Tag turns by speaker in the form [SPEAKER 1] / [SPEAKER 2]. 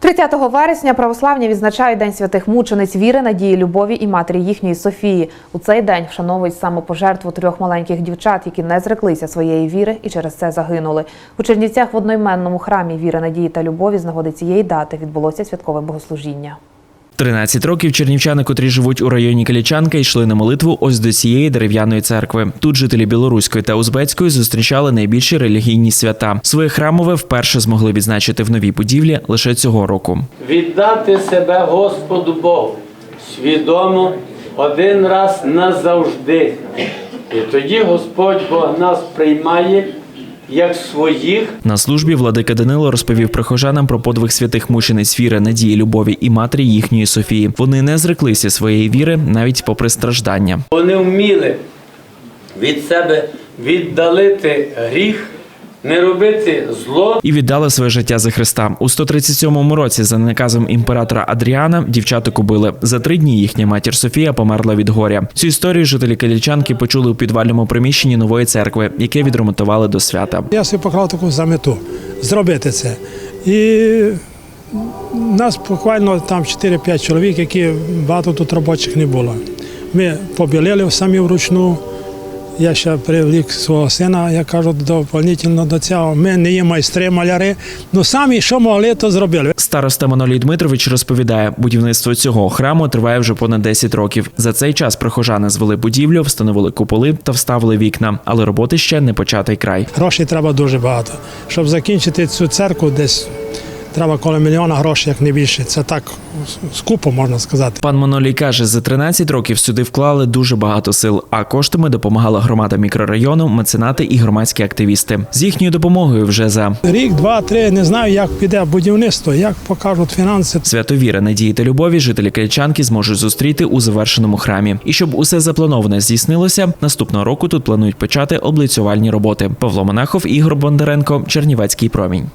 [SPEAKER 1] 30 вересня православні відзначають День святих мучениць віри, надії, любові і матері їхньої Софії. У цей день вшановують самопожертву трьох маленьких дівчат, які не зреклися своєї віри і через це загинули. У Чернівцях в одноіменному храмі віри, надії та любові з нагоди цієї дати відбулося святкове богослужіння.
[SPEAKER 2] 13 років чернівчани, котрі живуть у районі Калічанка, йшли на молитву ось до цієї дерев'яної церкви. Тут жителі білоруської та узбецької зустрічали найбільші релігійні свята. Своє храмове вперше змогли відзначити в новій будівлі лише цього року.
[SPEAKER 3] віддати себе Господу Богу свідомо один раз назавжди. І тоді Господь Бог нас приймає як своїх.
[SPEAKER 2] На службі владика Данило розповів прихожанам про подвиг святих мучениць віри, надії, любові і матері їхньої Софії. Вони не зреклися своєї віри навіть попри страждання.
[SPEAKER 3] Вони вміли від себе віддалити гріх, не робити зло.
[SPEAKER 2] і віддали своє життя за Христа. У 137-му році за наказом імператора Адріана дівчаток убили. За три дні їхня матір Софія померла від горя. Цю історію жителі Калічанки почули у підвальному приміщенні нової церкви, яке відремонтували до свята.
[SPEAKER 4] Я собі поклав таку за мету зробити це. І нас буквально там 4-5 чоловік, які багато тут робочих не було. Ми побілили самі вручну. Я ще привлік свого сина, я кажу, доповнительно до цього. Ми не є майстри, маляри, ну самі що могли, то зробили.
[SPEAKER 2] Староста Манолій Дмитрович розповідає, будівництво цього храму триває вже понад 10 років. За цей час прихожани звели будівлю, встановили куполи та вставили вікна, але роботи ще не початий край.
[SPEAKER 4] Грошей треба дуже багато. Щоб закінчити цю церкву, десь треба коло мільйона грошей, як не більше. Це так скупо можна сказати.
[SPEAKER 2] Пан Манолій каже, за 13 років сюди вклали дуже багато сил, а коштами допомагала громада мікрорайону, меценати і громадські активісти. З їхньою допомогою вже за
[SPEAKER 4] Рік, два, три, не знаю, як піде будівництво, як покажуть фінанси.
[SPEAKER 2] свято віри, надії та любові жителі Калічанки зможуть зустріти у завершеному храмі. І щоб усе заплановане здійснилося, наступного року тут планують почати облицювальні роботи. Павло Монахов, Ігор Бондаренко, Чернівецький промінь.